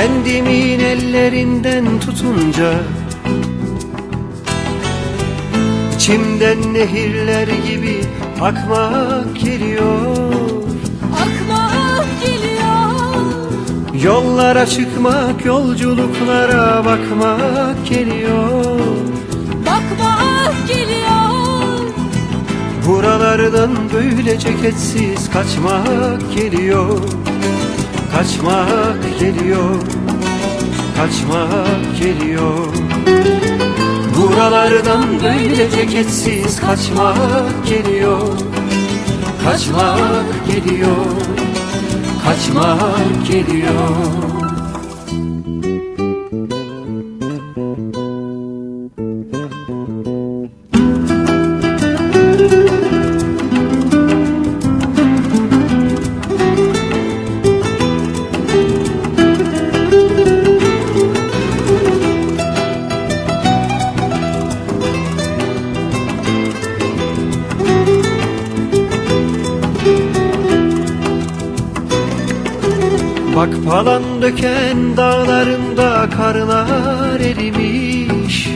Kendimin ellerinden tutunca İçimden nehirler gibi akmak geliyor. Akmak geliyor. Yollara çıkmak, yolculuklara bakmak geliyor. Bakmak geliyor. Buralardan böyle ceketsiz kaçmak geliyor Kaçmak geliyor Kaçmak geliyor. Buralardan böyle ceketsiz kaçmak geliyor Kaçmak geliyor Kaçmak geliyor Bak palan döken dağlarında karlar erimiş.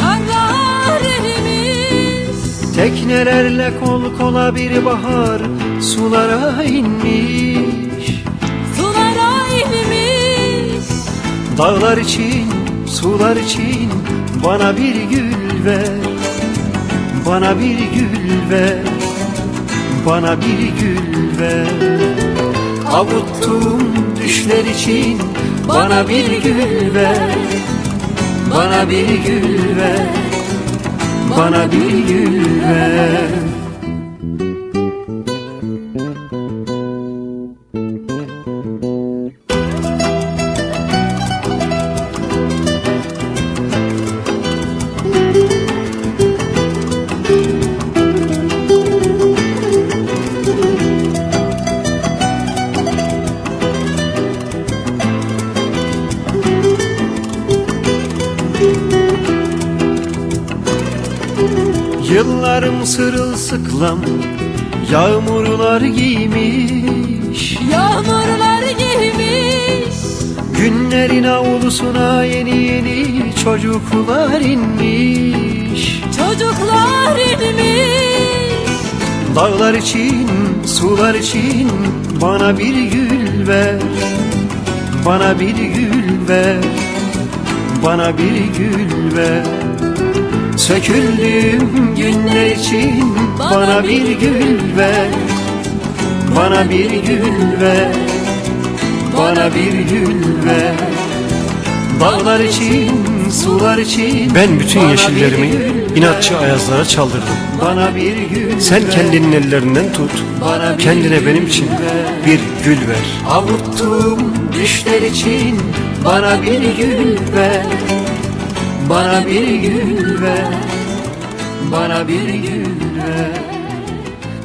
Karlar elimiz Teknelerle kol kola bir bahar sulara inmiş. Sulara elimiz Dağlar için, sular için bana bir gül ver. Bana bir gül ver. Bana bir gül ver Avuttuğum düşler için bana bir gül ver. Bana bir gül ver. Bana bir gül ver Yıllarım sırılsıklam Yağmurlar giymiş. Yağmurlar girmiş Günlerin avlusuna yeni yeni çocuklar inmiş. Çocuklar inmiş. Dağlar için, sular için bana bir gül ver. Bana bir gül ver. Bana bir gül ver Söküldüğüm günler için bana bir gül ver. Bana bir gül ver. Bana bir gül ver. Dağlar için, sular için Ben bütün yeşillerimi inatçı ayazlara çaldırdım. Bana bir gül Sen kendinin ellerinden tut. Bana Kendine benim için bir gül ver. Avuttuğum düşler için bana bir gül ver Bana bir gül ver Bana bir gül ver.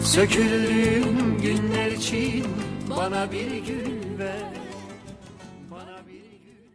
Söküldüğüm günler için bana bir gül ver Bana bir gül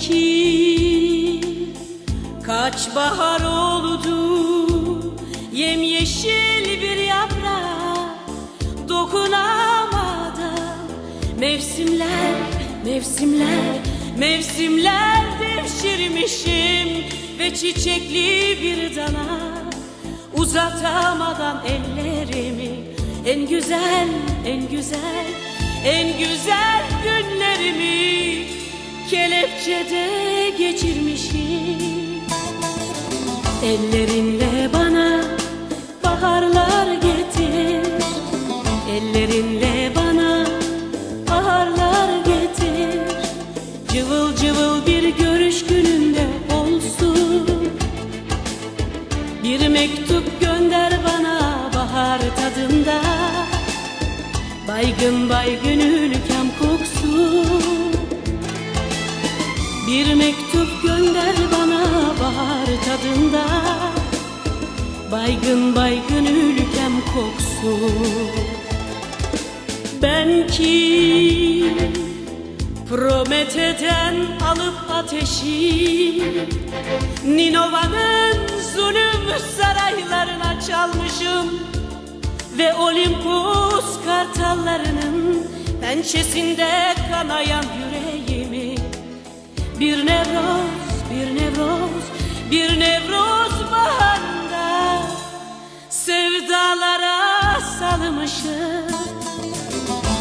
ki kaç bahar oldu Yemyeşil bir yaprağa dokunamadım Mevsimler, mevsimler, mevsimler devşirmişim Ve çiçekli bir dala uzatamadan ellerimi En güzel, en güzel, en güzel günlerimi kelepçede geçirmişim. Ellerinle bana baharlar getir. Ellerinle bana baharlar getir. Cıvıl cıvıl bir görüş gününde olsun. Bir mektup gönder bana bahar tadında. Baygın baygın ülke Bir mektup gönder bana bahar tadında. Baygın baygın ülkem koksu. Ben ki Promete'den alıp ateşi Ninova'nın zulüm saraylarına çalmışım. Ve Olimpos kartallarının pençesinde kanayan yüreğimi Bir nevroz, bir nevroz, bir nevroz baharında Sevdalara salmışım.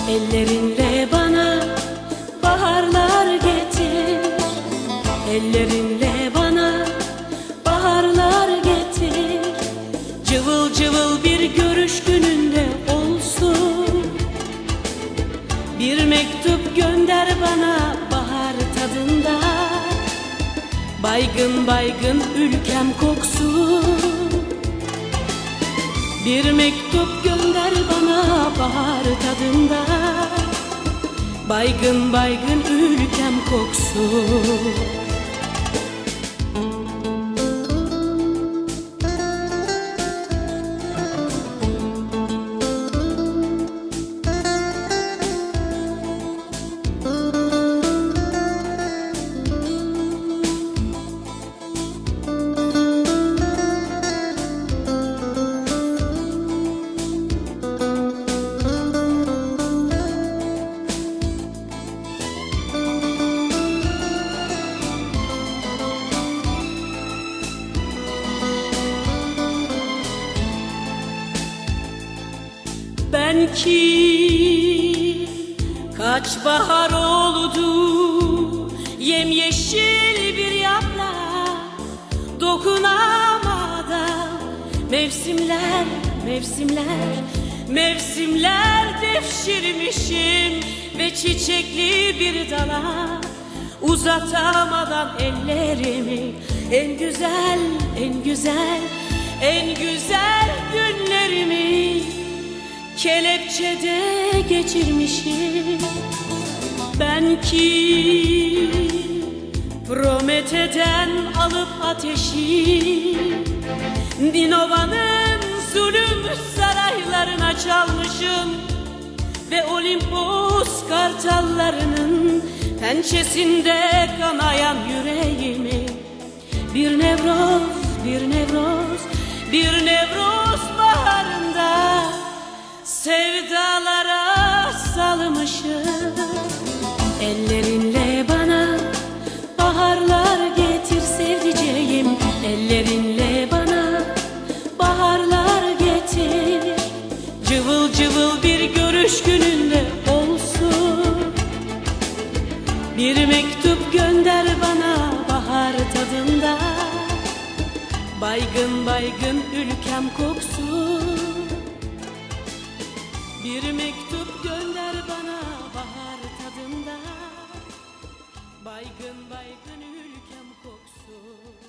Ellerinle bana baharlar getir. Ellerinle bana baharlar getir. Cıvıl cıvıl bir görüş gününde olsun. Bir mektup gönder bana bahar tadında Baygın baygın ülkem koksun bir mektup gönder bana bahar tadında. Baygın baygın ülkem koksu Ben ki? Kaç bahar oldu? Yemyeşil bir yaprağa dokunamadan Mevsimler, mevsimler, mevsimler devşirmişim Ve çiçekli bir dala uzatamadan ellerimi. En güzel, en güzel, en güzel günlerimi Kelepçede geçirmişim. Ben ki Promete'den alıp ateşi Dinova'nın zulüm saraylarına çalmışım. Ve Olimpos kartallarının pençesinde kanayan yüreğimi. Bir nevroz, bir nevroz, bir nevroz baharında Sevdalara salmışım. Ellerinle bana baharlar getir sevdiceğim Ellerinle bana baharlar getir. Cıvıl cıvıl bir görüş gününde olsun. Bir mektup gönder bana bahar tadında. Baygın baygın ülkem koksun bir mektup gönder bana bahar tadında. Baygın baygın ülkem koksun.